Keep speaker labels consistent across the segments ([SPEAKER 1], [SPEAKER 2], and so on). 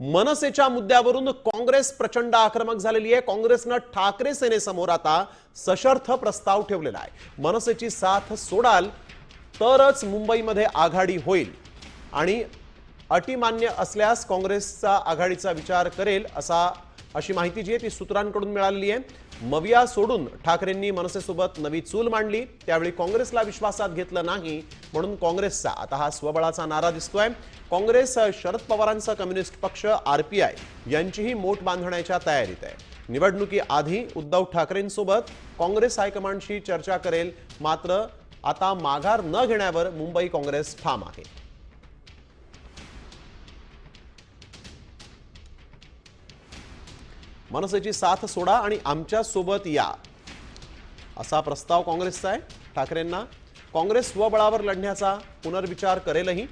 [SPEAKER 1] मनसेच्या मुद्द्यावरून काँग्रेस प्रचंड आक्रमक झालेली आहे. काँग्रेसनं ठाकरे सेनेसमोर आता सशर्थ प्रस्ताव ठेवलेला आहे. मनसेची साथ सोडाल तरच मुंबईमध्ये आघाडी होईल. आणि अटी मान्य असल्यास काँग्रेसचा आघाडीचा विचार करेल असा अशी माहिती जी आहे ती सूत्रांकडून मिळालेली आहे. मविया सोडून ठाकरेंनी मनसेसोबत नवी चूल मांडली. त्यावेळी काँग्रेसला विश्वासात घेतलं नाही म्हणून काँग्रेसचा आता हा स्वबळाचा नारा दिसतोय. काँग्रेस शरद पवारांचा कम्युनिस्ट पक्ष आरपीआय यांचीही मोठ बांधण्याच्या तयारीत आहे. निवडणुकीआधी उद्धव ठाकरेंसोबत काँग्रेस हायकमांडशी चर्चा करेल. मात्र आता माघार न घेण्यावर मुंबई काँग्रेस ठाम आहे. मनसेची साथ सोडा आणि आमच्यासोबत या. असा प्रस्ताव काँग्रेसचा आहे. ठाकरेंना काँग्रेस स्वबळावर लढण्याचा पुनर्विचार करेलही.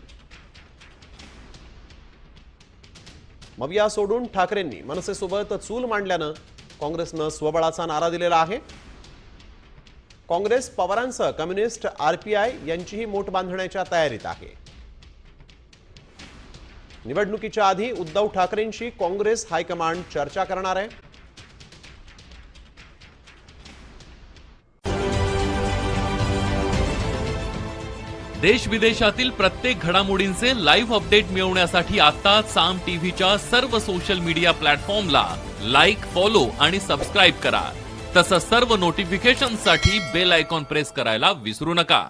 [SPEAKER 1] मविया सोडून ठाकरेंनी मनसेसोबत चूल मांडल्यानं काँग्रेसनं स्वबळाचा नारा दिलेला आहे. काँग्रेस पवारांसह कम्युनिस्ट आरपीआय यांचीही मोठ बांधण्याच्या तयारीत आहे. निवडणुकीच्या आधी उद्धव ठाकरेंशी काँग्रेस हायकमांड चर्चा करणार आहे.
[SPEAKER 2] देश विदेशातील प्रत्येक घडामोडींचे लाईव्ह अपडेट मिळवण्यासाठी आता साम टीव्हीच्या सर्व सोशल मीडिया प्लॅटफॉर्मला लाईक फॉलो आणि सबस्क्राईब करा. तसंच सर्व नोटिफिकेशनसाठी बेल आयकॉन प्रेस करायला विसरू नका.